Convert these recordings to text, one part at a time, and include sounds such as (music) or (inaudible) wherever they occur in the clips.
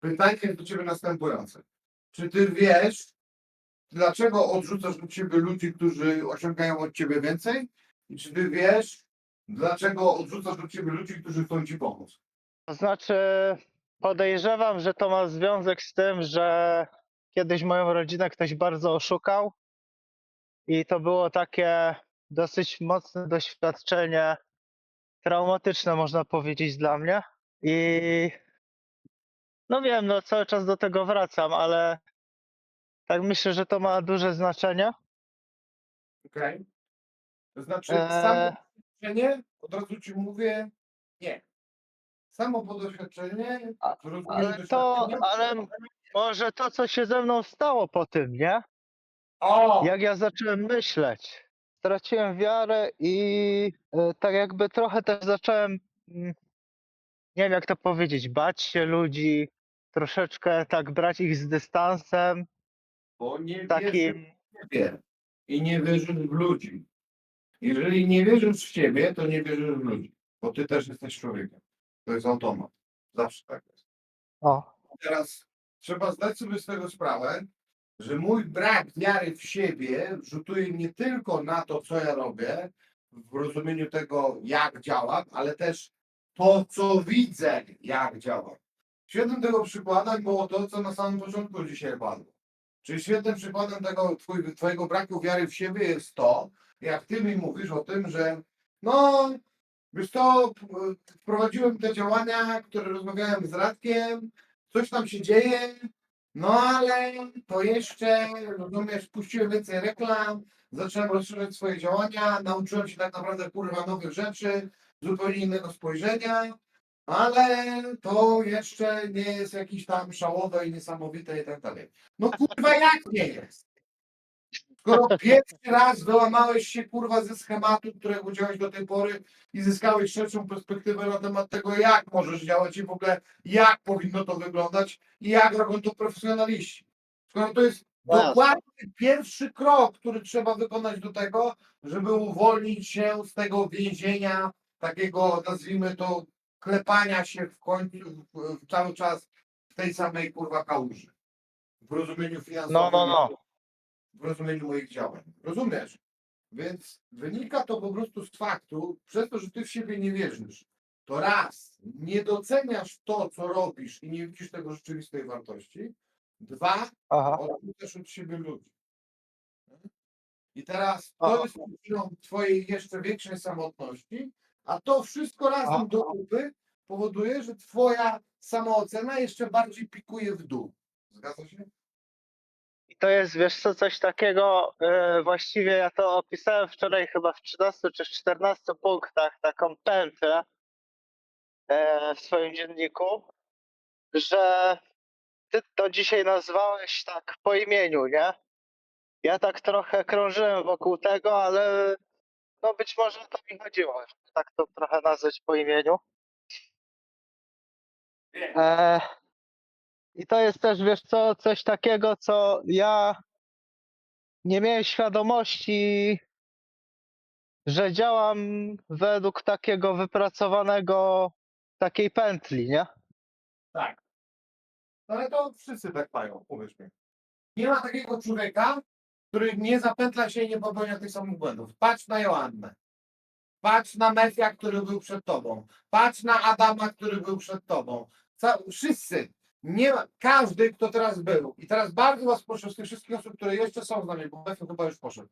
Pytanie jest do ciebie następujące. Czy ty wiesz, dlaczego odrzucasz od ciebie ludzi, którzy osiągają od ciebie więcej? I czy ty wiesz, dlaczego odrzucasz od ciebie ludzi, którzy chcą ci pomóc? To znaczy, podejrzewam, że to ma związek z tym, że kiedyś moją rodzinę ktoś bardzo oszukał i to było takie dosyć mocne doświadczenie, traumatyczne można powiedzieć dla mnie. I no wiem, no cały czas do tego wracam, ale tak myślę, że to ma duże znaczenie. Okej? To znaczy, Eee. samo doświadczenie, od razu ci mówię, nie. Samo po doświadczenie, A- Ale to, ale może to, co się ze mną stało po tym, nie? O! Jak ja zacząłem myśleć, straciłem wiarę i e, tak jakby trochę też zacząłem, mm, nie wiem jak to powiedzieć, bać się ludzi, troszeczkę tak brać ich z dystansem, Bo nie wierzysz takim, w siebie i nie wierzysz w ludzi. Jeżeli nie wierzysz w siebie, to nie wierzysz w ludzi, bo ty też jesteś człowiekiem. To jest automat. Zawsze tak jest. o, Teraz trzeba zdać sobie z tego sprawę, że mój brak wiary w siebie rzutuje nie tylko na to, co ja robię, w rozumieniu tego, jak działam, ale też to, co widzę, jak działam. Świetnym tego przykładem było to, co na samym początku dzisiaj padło. Czyli świetnym przykładem tego twój, twojego braku wiary w siebie jest to, jak ty mi mówisz o tym, że no, wiesz to, wprowadziłem te działania, które rozmawiałem z Radkiem, coś tam się dzieje, no ale to jeszcze, rozumiesz, puściłem więcej reklam, zacząłem rozszerzać swoje działania, nauczyłem się tak naprawdę kurwa nowych rzeczy, zupełnie innego spojrzenia, ale to jeszcze nie jest jakieś tam szałowe i niesamowite i tak dalej. No kurwa jak nie jest? Skoro (laughs) pierwszy raz wyłamałeś się kurwa ze schematu, którego udziałeś do tej pory i zyskałeś szerszą perspektywę na temat tego, jak możesz działać i w ogóle jak powinno to wyglądać i jak robią to profesjonaliści. Skoro to jest No dokładnie pierwszy krok, który trzeba wykonać do tego, żeby uwolnić się z tego więzienia, takiego nazwijmy to klepania się w końcu w, cały czas w tej samej kurwa kałuży. W rozumieniu finansowym no, no, no, w rozumieniu moich działań. Rozumiesz? Więc wynika to po prostu z faktu, przez to, że ty w siebie nie wierzysz, to raz, nie doceniasz to, co robisz i nie widzisz tego rzeczywistej wartości. Dwa, aha, odrzucasz od siebie ludzi. I teraz Aha. to jest przyczyną twojej jeszcze większej samotności, a to wszystko razem do kupy powoduje, że twoja samoocena jeszcze bardziej pikuje w dół. Zgadza się? I to jest, wiesz co, coś takiego, e, właściwie ja to opisałem wczoraj chyba w 13 czy 14 punktach, taką pętlę e, w swoim dzienniku, że ty to dzisiaj nazwałeś tak po imieniu, nie? Ja tak trochę krążyłem wokół tego, ale no być może to mi chodziło, tak to trochę nazwać po imieniu. E, I to jest też, wiesz co, coś takiego, co ja nie miałem świadomości, że działam według takiego wypracowanego, takiej pętli, nie? Tak. No ale to wszyscy tak mają, uwierz mi. Nie ma takiego człowieka, który nie zapętla się i nie popełnia tych samych błędów. Patrz na Joannę. Patrz na Mesja, który był przed tobą. Patrz na Adama, który był przed tobą. Ca- wszyscy. Nie każdy, kto teraz był. I teraz bardzo was proszę z tych wszystkich osób, które jeszcze są z nami, bo Mesja chyba już poszedł.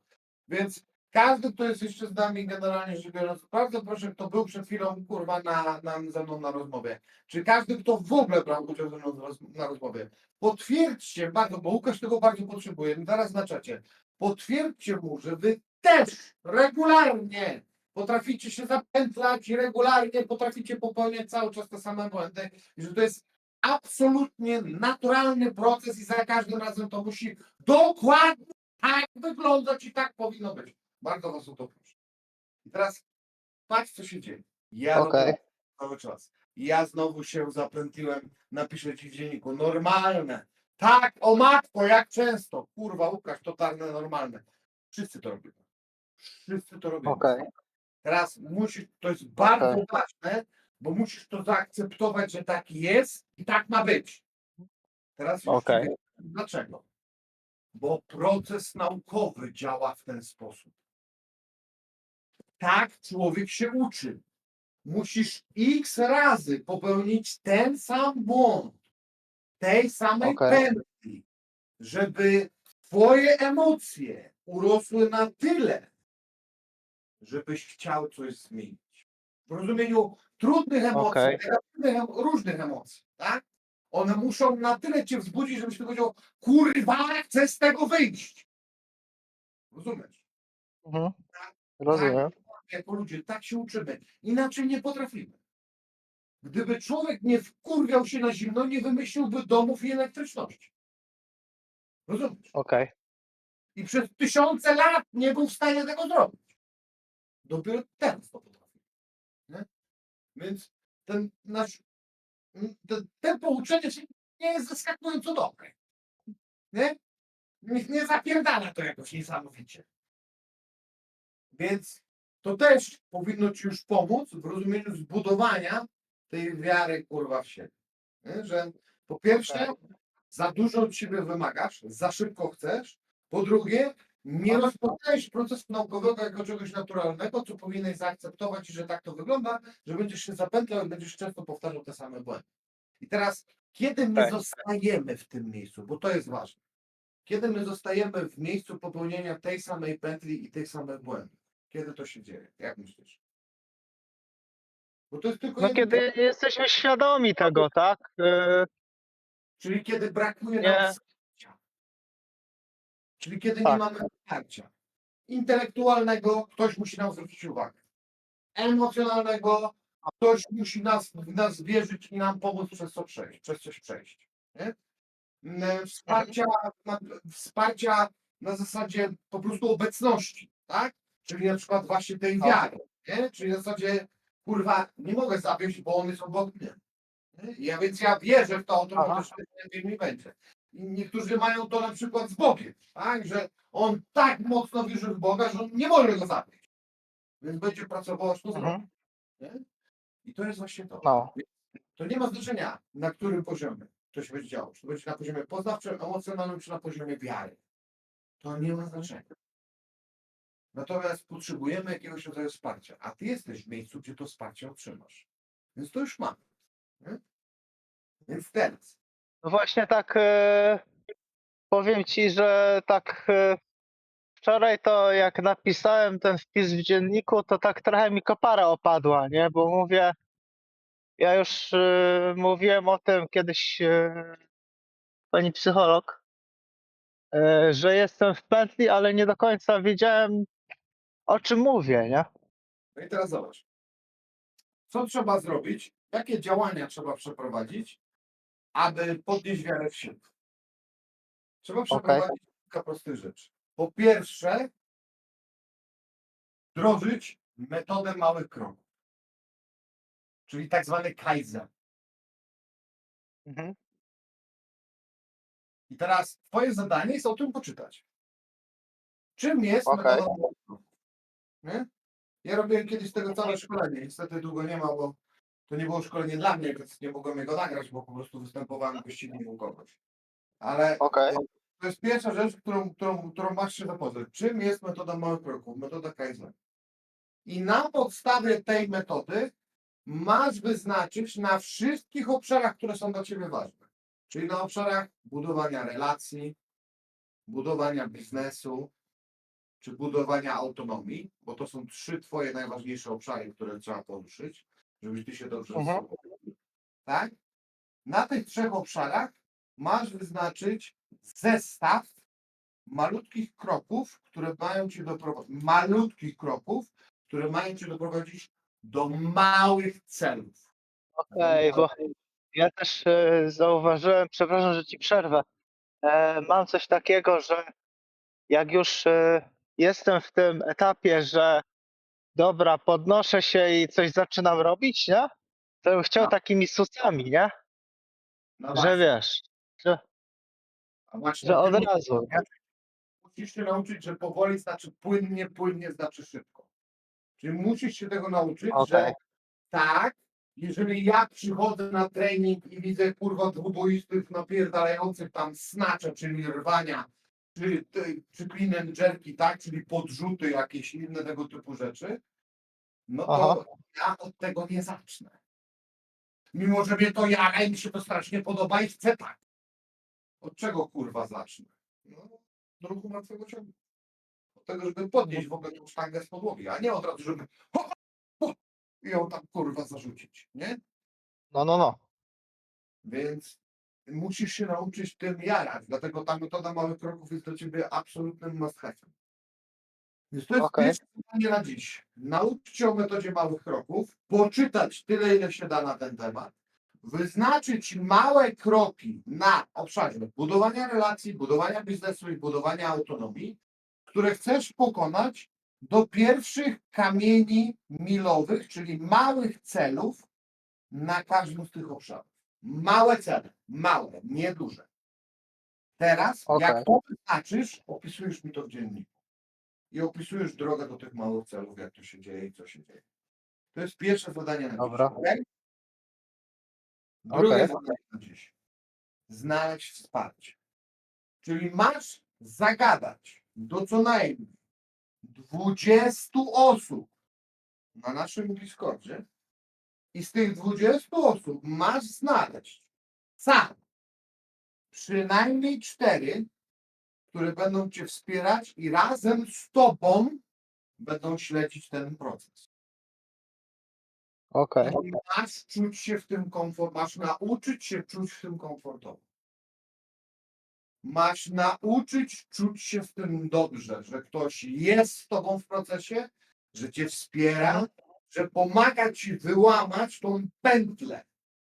Więc każdy, kto jest jeszcze z nami generalnie rzecz biorąc, bardzo proszę, kto był przed chwilą, kurwa, na, na, ze mną na rozmowie. Czy każdy, kto w ogóle brał udział ze mną na rozmowie, potwierdźcie bardzo, bo Łukasz tego bardzo potrzebuje, zaraz na czacie, potwierdźcie mu, że wy też regularnie potraficie się zapętlać i regularnie potraficie popełniać cały czas te same błędy i że to jest absolutnie naturalny proces i za każdym razem to musi dokładnie tak wyglądać i tak powinno być. Bardzo was o to proszę. I teraz patrz, co się dzieje. Ja robię cały czas. Ja znowu się zapętliłem, napiszę ci w dzienniku. Normalne. Tak, o matko, jak często. Kurwa, Łukasz, totalne, normalne. Wszyscy to robią. Wszyscy to robią. Okej. Teraz musisz, to jest bardzo ważne, bo musisz to zaakceptować, że tak jest i tak ma być. Teraz już wyjaśnię dlaczego. Bo proces naukowy działa w ten sposób. Tak człowiek się uczy. Musisz x razy popełnić ten sam błąd, tej samej Okej. pętli, żeby twoje emocje urosły na tyle, żebyś chciał coś zmienić. W rozumieniu trudnych emocji, Okej. negatywnych, różnych emocji, tak? One muszą na tyle cię wzbudzić, żebyś powiedział, kurwa, chcę z tego wyjść. Rozumiesz? Mhm. Rozumiem. Jako ludzie tak się uczymy. Inaczej nie potrafimy. Gdyby człowiek nie wkurwiał się na zimno, nie wymyśliłby domów i elektryczności. Rozumiesz? Okej. I przez tysiące lat nie był w stanie tego zrobić. Dopiero teraz to potrafi. Nie? Więc ten nasz ten, ten pouczenie się nie jest zaskakująco dobre. Nie? Nie, nie zapierdala to jakoś niesamowicie. Więc to też powinno ci już pomóc w rozumieniu zbudowania tej wiary kurwa w siebie. Nie? Że po pierwsze, za dużo od siebie wymagasz, za szybko chcesz. Po drugie, nie rozpoznajesz procesu naukowego jako czegoś naturalnego, co powinieneś zaakceptować i że tak to wygląda, że będziesz się zapętlał i będziesz często powtarzał te same błędy. I teraz, kiedy my Tak. zostajemy w tym miejscu, bo to jest ważne. Kiedy my zostajemy w miejscu popełnienia tej samej pętli i tych samych błędów? Kiedy to się dzieje? Jak myślisz? Bo to jest tylko No jeden kiedy jesteśmy świadomi tego, tak? Y, Czyli kiedy brakuje Nie. nam wsparcia. Czyli kiedy nie Tak. mamy wsparcia. Intelektualnego ktoś musi nam zwrócić uwagę. Emocjonalnego ktoś musi nas, w nas wierzyć i nam pomóc przez co przejść, przez coś przejść. Nie? Mm, Wsparcia, na, wsparcia na zasadzie po prostu obecności, tak? Czyli na przykład właśnie tej wiary. Nie? Czyli na zasadzie kurwa, nie mogę zawieść, bo on jest obok mnie. Nie? Ja więc ja wierzę w to, też lepiej mi będzie. I niektórzy mają to na przykład z Bogiem, tak? że on tak mocno wierzy w Boga, że on nie może go zawieść. Więc będzie pracował aż to. Mhm. I to jest właśnie to. no. To nie ma znaczenia, na którym poziomie to się będzie działo. Czy to będzie na poziomie poznawczym, emocjonalnym, czy na poziomie wiary. To nie ma znaczenia. Natomiast potrzebujemy jakiegoś rodzaju wsparcia, a ty jesteś w miejscu, gdzie to wsparcie otrzymasz. Więc to już mamy. Więc teraz. No właśnie tak y, powiem ci, że tak y, wczoraj to jak napisałem ten wpis w dzienniku, to tak trochę mi kopara opadła, nie? Bo mówię, ja już y, mówiłem o tym kiedyś y, pani psycholog, y, że jestem w pętli, ale nie do końca wiedziałem o czym mówię, nie? No i teraz zobacz. Co trzeba zrobić? Jakie działania trzeba przeprowadzić, aby podnieść wiarę w siebie? Trzeba przeprowadzić kilka prostych rzeczy. Po pierwsze, wdrożyć metodę małych kroków, czyli tak zwany Kaizen. Mhm. I teraz twoje zadanie jest o tym poczytać. Czym jest Okej. metoda małych? Nie? Ja robiłem kiedyś tego całe szkolenie. Niestety długo nie ma, bo to nie było szkolenie dla mnie, więc nie mogłem jego nagrać, bo po prostu występowałem gościnnie u kogoś. Ale Okej. to jest pierwsza rzecz, którą, którą, którą masz się zapoznać. Czym jest metoda małych kroków? Metoda Kaizen. I na podstawie tej metody masz wyznaczyć na wszystkich obszarach, które są dla Ciebie ważne. Czyli na obszarach budowania relacji, budowania biznesu, czy budowania autonomii, bo to są trzy Twoje najważniejsze obszary, które trzeba poruszyć, żebyś Ty się dobrze Mhm. Tak? Na tych trzech obszarach masz wyznaczyć zestaw malutkich kroków, które mają Cię doprowadzić, malutkich kroków, które mają Cię doprowadzić do małych celów. Okej, bo ja też e, zauważyłem, przepraszam, że ci przerwę. E, mam coś takiego, że jak już e, jestem w tym etapie, że dobra, podnoszę się i coś zaczynam robić, nie? To bym chciał No. takimi susami, nie? No Że właśnie, wiesz, że, że od razu, nie? Musisz się nauczyć, że powoli znaczy płynnie, płynnie znaczy szybko. Czyli musisz się tego nauczyć, Okej. że tak, jeżeli ja przychodzę na trening i widzę kurwa dwuboistów napierdalających tam snacze, czyli rwania, czy, czy clean and jerky, tak, czyli podrzuty, jakieś inne tego typu rzeczy, no to Aha. ja od tego nie zacznę. Mimo, że mnie to jara i mi się to strasznie podoba i chcę tak. Od czego kurwa zacznę? No, drugu martwego ciągu. Od tego, żeby podnieść w ogóle tą sztangę z podłogi, a nie od razu, żeby ho, ho, i ją tam kurwa zarzucić, nie? No, no, no. Więc musisz się nauczyć tym jarać. Dlatego ta metoda małych kroków jest dla ciebie absolutnym must. Więc to jest Okej. pierwsze pytanie na dziś. Nauczcie się o metodzie małych kroków, poczytać tyle, ile się da na ten temat, wyznaczyć małe kroki na obszarze budowania relacji, budowania biznesu i budowania autonomii, które chcesz pokonać do pierwszych kamieni milowych, czyli małych celów na każdym z tych obszarów. Małe cele, małe, nie duże. Teraz, Okej. jak to wyznaczysz, opisujesz mi to w dzienniku. I opisujesz drogę do tych małych celów, jak to się dzieje i co się dzieje. To jest pierwsze zadanie na Dobra. dziś. okej? Drugie Okej. zadanie na dziś. Znaleźć wsparcie. Czyli masz zagadać do co najmniej 20 osób na naszym Discordzie i z tych 20 osób masz znaleźć sam przynajmniej cztery, które będą cię wspierać i razem z tobą będą śledzić ten proces. Okej. Czyli masz czuć się w tym komfort, masz nauczyć się czuć w tym komfortowo. Masz nauczyć czuć się w tym dobrze, że ktoś jest z tobą w procesie, że cię wspiera, że pomaga ci wyłamać tą pętlę,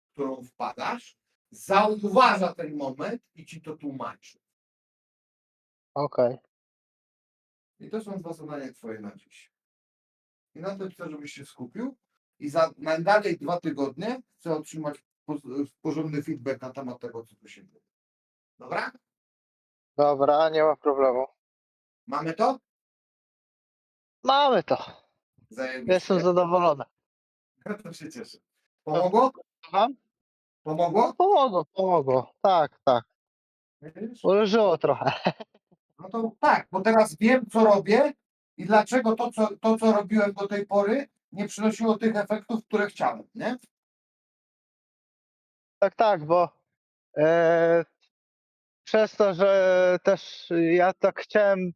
w którą wpadasz, zauważa ten moment i ci to tłumaczy. Okej. I to są dwa zadania twoje na dziś. I na tym chcę, żebyś się skupił. I za najdalej dwa tygodnie chcę otrzymać poz- porządny feedback na temat tego, co tu się dzieje. Dobra? Dobra, nie ma problemu. Mamy to? Mamy to. Zajebiście. Jestem zadowolony. (laughs) To się cieszę. Pomogło? Wam? Pomogło? Pomogło, pomogło. Tak, tak. Widzisz? Uleżyło trochę. No to tak, bo teraz wiem, co robię i dlaczego to, co, to, co robiłem do tej pory, nie przynosiło tych efektów, które chciałem, nie? Tak, tak, bo e, przez to, że też ja tak chciałem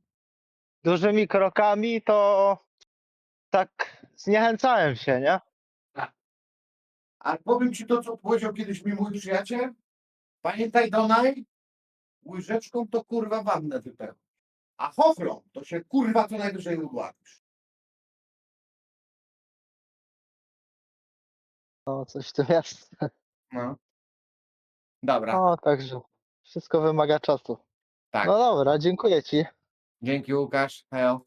dużymi krokami, to tak zniechęcałem się, nie? A powiem ci to, co powiedział kiedyś mi mój przyjaciel. Pamiętaj, Donaj, łyżeczką to kurwa wannę wypełni. A chochlą to się kurwa co najwyżej udławisz. No, coś tu jest. No. Dobra, No, także wszystko wymaga czasu. tak. No dobra, dziękuję Ci. Dzięki Łukasz. Heo.